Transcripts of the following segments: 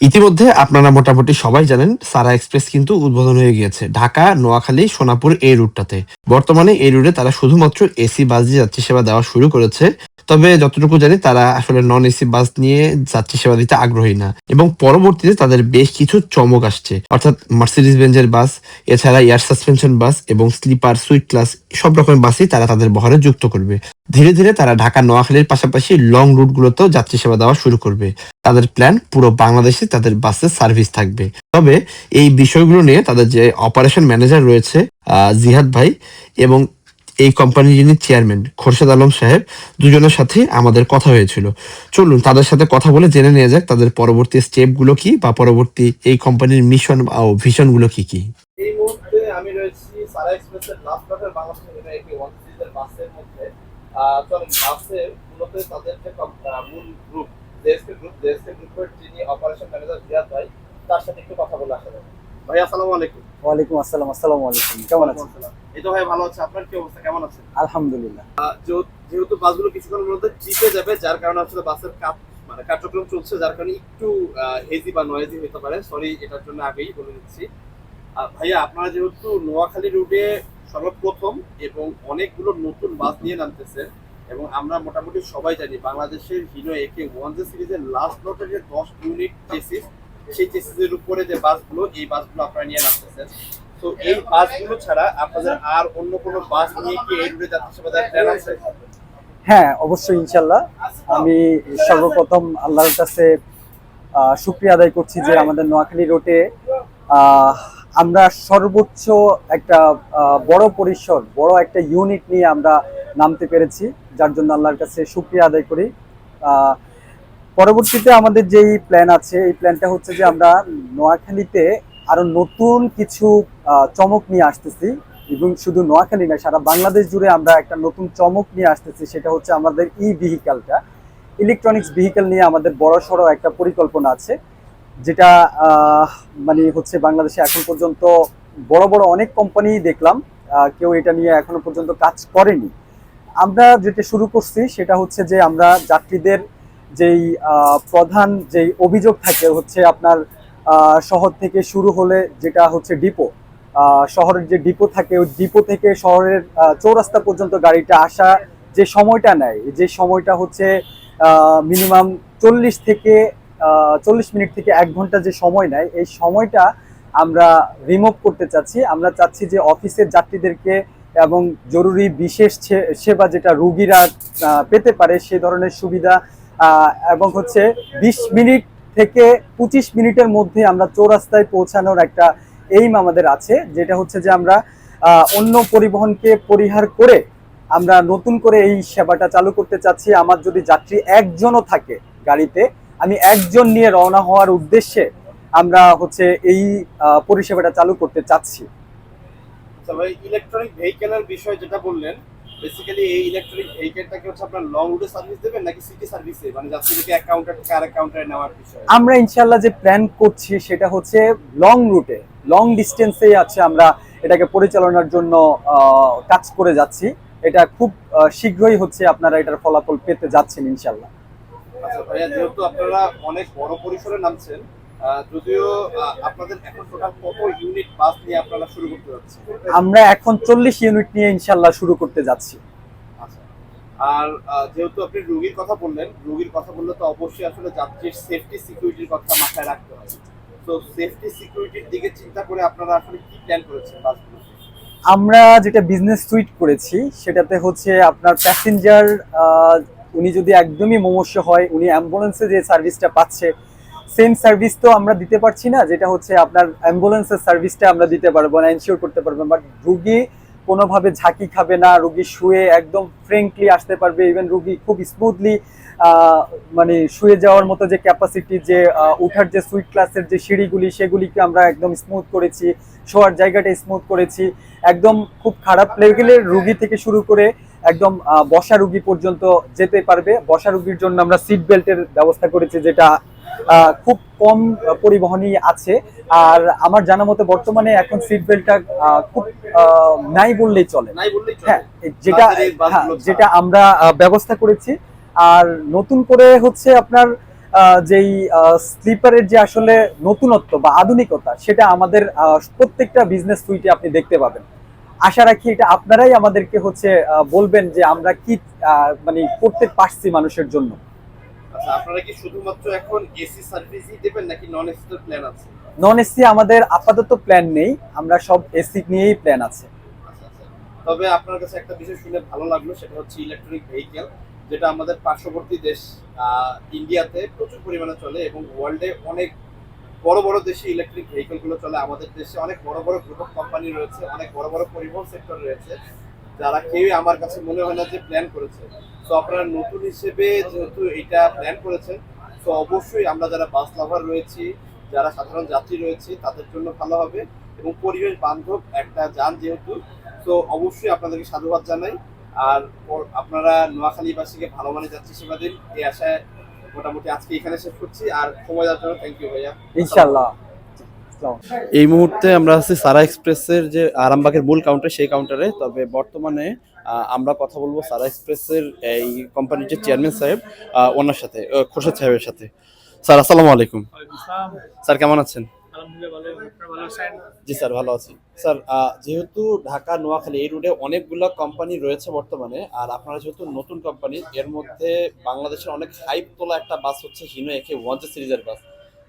ইতিমধ্যে আপনারা মোটামুটি সবাই জানেন, সারা এক্সপ্রেস কিন্তু উদ্বোধন হয়ে গিয়েছে, ঢাকা, নোয়াখালী, সোনাপুর এই রুটটাতে। বর্তমানে এই রুটে তারা শুধুমাত্র এসি বাস দিয়ে যাত্রী সেবা দেওয়া শুরু করেছে। তবে যতটুকু জানি তারা আসলে নন এসি বাস নিয়ে যাত্রী সেবা দিতে আগ্রহী না। এবং পরবর্তীতে তাদের বেশ কিছু চমক আসছে। অর্থাৎ মার্সিডিস বেঞ্জের বাস এছাড়া এয়ার সাসপেনশন বাস এবং স্লিপার সুইট ক্লাস সব রকমের বাসই তারা তাদের বহরে যুক্ত করবে। ধীরে ধীরে তারা ঢাকা নোয়াখালীর পাশাপাশি লং রুটগুলোতেও যাত্রী সেবা দেওয়া শুরু করবে। তাদের প্ল্যান পুরো বাংলাদেশে তাদের বাসের সার্ভিস থাকবে। তবে এই বিষয়গুলো নিয়ে তাদের যে অপারেশন ম্যানেজার রয়েছে জিহাদ ভাই এবং এই কোম্পানির যিনি চেয়ারম্যান খোরশেদ আলম সাহেব, দুজনের সাথে আমাদের কথা হয়েছিল। চলুন তাদের সাথে কথা বলে জেনে নেওয়া যাক তাদের পরবর্তী স্টেপগুলো কি বা পরবর্তী এই কোম্পানির মিশন ও ভিশনগুলো কি কি। তার সাথে ভাই আসসালামু আলাইকুম। ওয়ালাইকুম আসসালাম আসসালামু আলাইকুম। কেমন আছেন? এই তো ভাই ভালো আছে। আপনার কি অবস্থা? কেমন আছেন? আলহামদুলিল্লাহ। যেহেতু- বাসগুলো কিছুক্ষণের মধ্যে জিতে যাবে যার কারণে আসলে বাসের কাজ মানে কার্যক্রম চলছে যার কারণে একটু হেজি বা নয়েজি হতে পারে। সরি এটার জন্য আগেই বলে দিচ্ছি। ভাইয়া আপনারা যেহেতু নোয়াখালী রুটে সর্বপ্রথম এবং অনেকগুলো নতুন বাস নিয়ে নামতেছে এবং আমরা মোটামুটি সবাই জানি বাংলাদেশের হিরো একে ওয়ান জে সিরিজের লাস্ট লটের যে দশ ইউনিট চেসিস সেই চেসিসের উপরে যে বাসগুলো এই বাসগুলো আপনারা নিয়ে নামতেছেন। তো এই বাসগুলো ছাড়া আপনাদের আর অন্য কোনো বাস নিয়ে কি এই রুটে যাত্রা সেবা দেওয়ার প্ল্যান আছে? হ্যাঁ অবশ্যই ইনশাল্লাহ আমি সর্বপ্রথম আল্লাহর কাছে আহ, শুক্রিয়া আদায় করছি যে আমাদের নোয়াখালী রোডে আমরা সর্বোচ্চ একটা বড় পরিসর বড় একটা ইউনিট নিয়ে আমরা নামতে পেরেছি। যার জন্য আল্লাহর কাছে শুক্রিয়া আদায় করি। পরবর্তীতে আমাদের যেই প্ল্যান আছে, এই প্ল্যানটা হচ্ছে যে আমরা নোয়াখালীতে আরও নতুন কিছু চমক নিয়ে আসতেছি। এবং শুধু নোয়াখালী না সারা বাংলাদেশ জুড়ে আমরা একটা নতুন চমক নিয়ে আসতেছি, সেটা হচ্ছে আমাদের ই ভেহিক্যালটা ইলেকট্রনিক্স ভেহিক্যাল নিয়ে আমাদের বড় সড়ো একটা পরিকল্পনা আছে, যেটা মানে হচ্ছে বাংলাদেশে এখন পর্যন্ত বড় বড় অনেক কোম্পানি দেখলাম কেউ এটা নিয়ে এখনও পর্যন্ত কাজ করেনি। আমরা যেটা শুরু করছি, সেটা হচ্ছে যে আমরা যাত্রীদের যেই প্রধান যেই অভিযোগ থাকে হচ্ছে আপনার শহর থেকে শুরু হলে যেটা হচ্ছে ডিপো শহরের যে ডিপো থাকে ওই ডিপো থেকে শহরের চৌরাস্তা পর্যন্ত গাড়িটা আসা যে সময়টা নেয়, যে সময়টা হচ্ছে মিনিমাম চল্লিশ থেকে চল্লিশ মিনিট থেকে এক ঘণ্টা যে সময় নেয়, এই সময়টা আমরা রিমুভ করতে চাচ্ছি। আমরা চাচ্ছি যে অফিসের যাত্রীদেরকে এবং জরুরি বিশেষ সেবা যেটা রুগীরা পেতে পারে সে ধরনের সুবিধা এবং হচ্ছে বিশ মিনিট থেকে পঁচিশ মিনিটের মধ্যে আমরা চৌরাস্তায় পৌঁছানোর একটা এইম আমাদের আছে, যেটা হচ্ছে যে আমরা অন্য পরিবহনকে পরিহার করে আমরা নতুন করে এই সেবাটা চালু করতে চাচ্ছি। আমার যদি যাত্রী একজনও থাকে গাড়িতে, আমি একজন নিয়ে রওনা হওয়ার উদ্দেশ্যে আমরা হচ্ছে এই পরিষেবাটা চালু করতে চাচ্ছি। ইলেকট্রনিক ভেহিকেলের বিষয় যেটা বললেন বেসিক্যালি এই ইলেকট্রনিক ভেহিকেলটাকে হচ্ছে আপনার লং রুটে সার্ভিস দেবেন নাকি সিটি সার্ভিসে মানে যাত্রীদেরকে এক কাউন্টার থেকে আরেক কাউন্টারে নেওয়ার বিষয়। আমরা ইনশাল্লাহ যে প্ল্যান করছি সেটা হচ্ছে লং রুটে লং ডিস্টেন্সে আছে আমরা এটাকে পরিচালনার জন্য কাজ করে যাচ্ছি। এটা খুব শীঘ্রই হচ্ছে আপনারা এটার ফলাফল পেতে যাচ্ছেন ইনশাল্লাহ আচ্ছা ভাইয়া যেহেতু আপনারা অনেক বড় পরিসরে নামছেন যদিও আপনাদের এখন টোটাল কত ইউনিট বাস নিয়ে আপনারা শুরু করতে যাচ্ছেন? আমরা এখন চল্লিশ ইউনিট নিয়ে ইনশাল্লাহ শুরু করতে যাচ্ছি। আচ্ছা। আর যেহেতু আপনি রোগীর কথা বললেন রোগীর কথা বললে তো অবশ্যই আসলে যাত্রীর সেফটি সিকিউরিটির কথা মাথায় রাখতে হয় তো সেফটি সিকিউরিটির দিকে চিন্তা করে আপনারা আসলে কি প্ল্যান করেছেন বাসগুলোতে আমরা যেটা বিজনেস সুইট করেছি সেটাতে হচ্ছে আপনার প্যাসেঞ্জার উনি যদি একদমই মমস্য হয় উনি অ্যাম্বুলেন্সে যে সার্ভিসটা পাচ্ছে সেম সার্ভিস তো আমরা দিতে পারছি না, যেটা হচ্ছে আপনার অ্যাম্বুলেন্সের সার্ভিসটা আমরা দিতে পারব না এনশিওর করতে পারব। বাট রুগী কোনোভাবে ঝাঁকি খাবে না, রুগী শুয়ে একদম ফ্রেঙ্কলি আসতে পারবে ইভেন রুগী খুব স্মুথলি মানে শুয়ে যাওয়ার মতো যে ক্যাপাসিটি যে উঠার যে সুইট ক্লাসের যে সিঁড়িগুলি, সেগুলিকে আমরা একদম স্মুথ করেছি, শোয়ার জায়গাটা স্মুথ করেছি। একদম খুব খারাপ লেভেলের রুগী থেকে শুরু করে একদম বসা রুগী পর্যন্ত যেতে পারবে। বসা রুগীর জন্য আমরা সিট বেল্টের ব্যবস্থা করেছি, যেটা খুব কম পরিবহনই আছে। আর আমার জানা মতে বর্তমানে এখন সিট বেল্টটা খুব নাই বললেই চলে। হ্যাঁ যেটা হ্যাঁ। যেটা আমরা ব্যবস্থা করেছি। আর নতুন করে হচ্ছে আপনার যেই স্লিপারের যে আসলে নতুনত্ব বা আধুনিকতা সেটা আমাদের প্রত্যেকটা বিজনেস সুইটে আপনি দেখতে পাবেন। আশা রাখি এটা আপনারাই আমাদেরকে হচ্ছে বলবেন যে আমরা কি আহ, মানে করতে পারছি মানুষের জন্য। আচ্ছা আপনারা কি শুধুমাত্র এখন এসি সার্ভিসই দেবেন নাকি নন এসি প্ল্যান আছে? নন এসি আমাদের আপাতত প্ল্যান নেই আমরা সব এসি নিয়েই প্ল্যান আছে। আচ্ছা, আচ্ছা। তবে আপনার কাছে একটা বিষয় শুনে ভালো লাগল সেটা হচ্ছে ইলেকট্রনিক ভেহিকেল যেটা আমাদের পার্শ্ববর্তী দেশ ইন্ডিয়াতে প্রচুর পরিমাণে চলে এবং ওয়ার্ল্ডে অনেক বড় বড় দেশে ইলেকট্রিক ভেহিকেলগুলো চলে। আমাদের দেশে অনেক বড় বড় গ্রুপ অফ কোম্পানি রয়েছে অনেক বড় বড় পরিবহন সেক্টর রয়েছে। যারা কেউই আমার কাছে মনে হয় না যে প্ল্যান করেছে। তো আপনারা নতুন হিসেবে যেহেতু এটা প্ল্যান করেছেন তো অবশ্যই আমরা যারা বাস লাভার রয়েছি, যারা সাধারণ যাত্রী রয়েছে, তাদের জন্য ভালো হবে এবং পরিবেশ বান্ধব একটা যান যেহেতু, তো অবশ্যই আপনাদেরকে সাধুবাদ জানাই। আর আপনারা নোয়াখালীবাসীকে ভালো মানে যাত্রী সেবা দিন। এই আশায় মোটামুটি আজকে এখানে শেষ করছি। আর সময় দেওয়ার জন্য থ্যাংক ইউ ভাইয়া। ইনশাল্লাহ। এই মুহূর্তে আমরা আছি সারা এক্সপ্রেসের যে আরামবাগের মূল কাউন্টার সেই কাউন্টারে তবে বর্তমানে আমরা কথা বলব সারা এক্সপ্রেসের এই কোম্পানির যে চেয়ারম্যান সাহেব ওনার সাথে খোরশেদ সাহেবের সাথে। স্যার, আসসালামু আলাইকুম। স্যার, কেমন আছেন? জি, স্যার, ভালো আছি। স্যার যেহেতু ঢাকা, নোয়াখালী এই রুটে অনেকগুলো কোম্পানি রয়েছে বর্তমানে, আর আপনারা যেহেতু নতুন কোম্পানি এর মধ্যে বাংলাদেশের অনেক হাইপ তোলা একটা বাস হচ্ছে হিনো একে ওয়ান সিরিজের বাস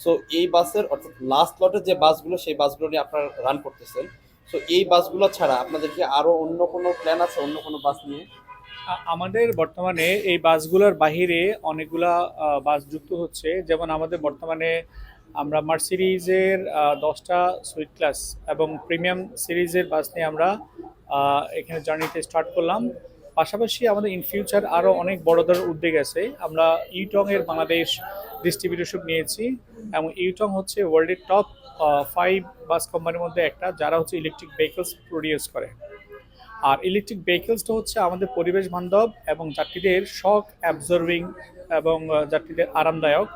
সো এই বাসের অর্থাৎ লাস্ট লটের যে বাসগুলো, সেই বাসগুলো নিয়ে আপনারা রান করতেছেন। সো এই বাসগুলো ছাড়া আপনাদের কি আরও অন্য কোনো প্ল্যান আছে, অন্য কোনো বাস নিয়ে? আমাদের বর্তমানে এই বাসগুলোর বাহিরে অনেকগুলা বাস যুক্ত হচ্ছে। যেমন আমাদের বর্তমানে আমরা মার্সিডিজের দশটা সুইট ক্লাস এবং প্রিমিয়াম সিরিজের বাস নিয়ে আমরা এখানে জার্নিতে স্টার্ট করলাম। পাশাপাশি আমাদের ইন ফিউচার আরও অনেক বড় ধরনের উদ্যোগ আছে। আমরা ইউটং এর বাংলাদেশ ডিস্ট্রিবিউটরশিপ নিয়েছি এবং ইউটং হচ্ছে ওয়ার্ল্ডের টপ ফাইভ বাস কোম্পানির মধ্যে একটা, যারা হচ্ছে ইলেকট্রিক ভেহিকলস প্রডিউস করে। আর ইলেকট্রিক ভেহিকলসটা হচ্ছে আমাদের পরিবেশ বান্ধব এবং যাত্রীদের শক অ্যাবজর্ভিং এবং যাত্রীদের আরামদায়ক।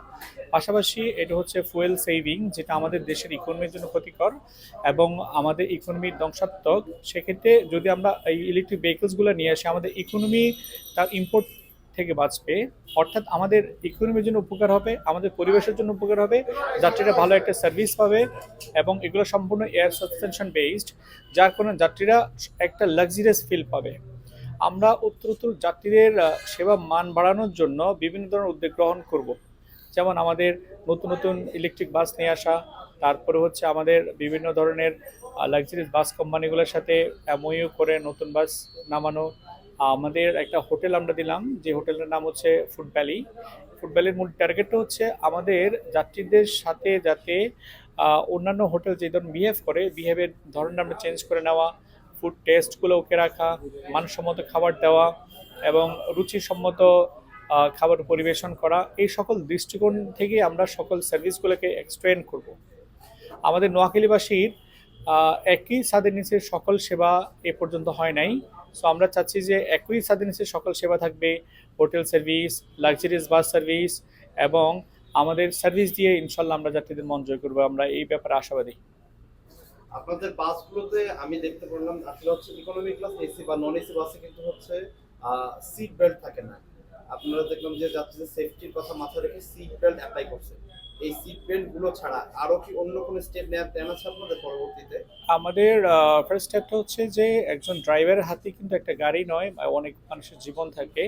পাশাপাশি এটা হচ্ছে ফুয়েল সেভিং যেটা আমাদের দেশের ইকোনমির জন্য ক্ষতিকর এবং আমাদের ইকোনমির ধ্বংসাত্মক। সেক্ষেত্রে যদি আমরা এই ইলেকট্রিক ভেহিকলসগুলো নিয়ে আসি, আমাদের ইকোনমি তার ইম্পোর্ট থেকে বাঁচবে। অর্থাৎ আমাদের ইকোনমির জন্য উপকার হবে আমাদের পরিবেশের জন্য উপকার হবে যাত্রীরা ভালো একটা সার্ভিস পাবে এবং এগুলো সম্পূর্ণ এয়ার সাসপেনশন বেসড যার কারণে যাত্রীরা একটা লাক্সারিয়াস ফিল পাবে। আমরা উত্তরোত্তর যাত্রীদের আহ, সেবা মান বাড়ানোর জন্য বিভিন্ন ধরনের উদ্যোগ গ্রহণ করব। যেমন আমাদের নতুন নতুন ইলেকট্রিক বাস নিয়ে আসা তারপরে হচ্ছে আমাদের বিভিন্ন ধরনের লাক্সারিয়াস বাস কোম্পানিগুলোর সাথে এমওইউ করে নতুন বাস নামানো আমাদের একটা হোটেল আমরা দিলাম, যে হোটেলের নাম হচ্ছে ফুড ভ্যালি ফুড ভ্যালির মূল টার্গেটটা হচ্ছে আমাদের যাত্রীদের সাথে যাতে অন্যান্য হোটেল যে ধরনের বিহেভ করে বিহেভের ধরনটা আমরা চেঞ্জ করে নেওয়া ফুড টেস্টগুলো ওকে রাখা, মানসম্মত খাবার দেওয়া এবং রুচিসম্মত খাবার পরিবেশন করা, এই সকল দৃষ্টিকোণ থেকে আমরা সকল সার্ভিসগুলোকে এক্সটেন্ড করব। আমাদের নোয়াখালীবাসীর একই ছাদের নিচে সকল সেবা এ পর্যন্ত হয় নাই। সো আমরা চাচ্ছি যে একই নিচে সকল সেবা থাকবে, hotel service, luxurious bus service এবং আমাদের সার্ভিস দিয়ে ইনশাল্লাহ আমরা যাত্রীদের মন জয় করব। আমরা এই ব্যাপারে আশাবাদী। আপনাদের বাসগুলোতে আমি দেখতে পারলাম আসলে হচ্ছে ইকোনমি ক্লাস এসি বা নন এসি বাসে কিন্তু হচ্ছে সিট বেল্ট থাকে না। আপনারা দেখলাম যে যাত্রীদের সেফটির কথা মাথায় রেখে সিট বেল্ট অ্যাপ্লাই করছে। এই সিট বেল্টগুলো ছাড়া আরও কি অন্য কোনো স্টেপ নেওয়ার প্ল্যান আছে আপনাদের পরবর্তীতে? আমাদের ফার্স্ট স্টেপটা হচ্ছে যে একজন ড্রাইভারের হাতে কিন্তু একটা গাড়ি নয় অনেক মানুষের জীবন থাকে।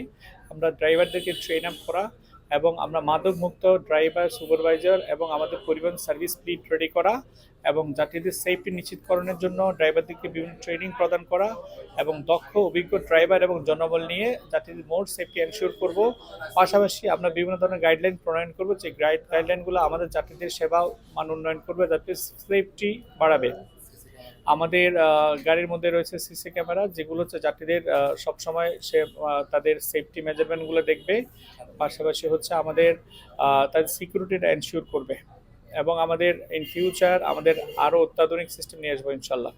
আমরা ড্রাইভারদেরকে ট্রেন আপ করা এবং আমরা মাদক মুক্ত ড্রাইভার, সুপারভাইজার এবং আমাদের পরিবহন সার্ভিস ফ্লিট রেডি করা এবং যাত্রীদের সেফটি নিশ্চিতকরণের জন্য ড্রাইভারদেরকে বিভিন্ন ট্রেনিং প্রদান করা এবং দক্ষ, অভিজ্ঞ ড্রাইভার এবং জনবল নিয়ে যাত্রীদের মোর সেফটি এনশিওর করব। পাশাপাশি আমরা বিভিন্ন ধরনের গাইডলাইন প্রণয়ন করব। যে গাইড গাইডলাইনগুলো আমাদের যাত্রীদের সেবা মান উন্নয়ন করবে, যাতে সেফটি বাড়াবে। আমাদের গাড়ির মধ্যে রয়েছে সিসি ক্যামেরা, যেগুলো হচ্ছে যাত্রীদের সবসময় সে তাদের সেফটি মেজারমেন্টগুলো দেখবে। পাশাপাশি হচ্ছে আমাদের তাদের সিকিউরিটিটা এনশিওর করবে। এবং আমাদের ইন ফিউচার আমাদের আরও অত্যাধুনিক সিস্টেম নিয়ে আসব, ইনশাল্লাহ।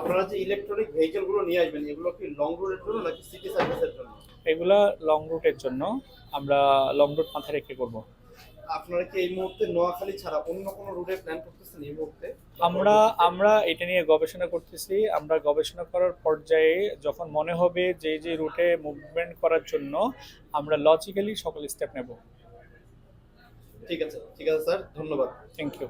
আপনারা যে ইলেকট্রনিক ভেহিকেলগুলো নিয়ে আসবেন, এগুলো কি লং রুটের জন্য নাকি সিটি সার্ভিসের জন্য? এগুলা লং রুটের জন্য আমরা লং রুট মাথায় রেখে করব। আপনারা কি এই মুহূর্তে নোয়াখালী ছাড়া অন্য কোনো রুটে প্ল্যান করতেছেন এই মুহূর্তে? আমরা আমরা এটা নিয়ে গবেষণা করতেছি। আমরা গবেষণা করার পর্যায়ে যখন মনে হবে যে যে রুটে মুভমেন্ট করার জন্য আমরা লজিক্যালি সকল স্টেপ নেব। ঠিক আছে ঠিক আছে স্যার ধন্যবাদ। Thank you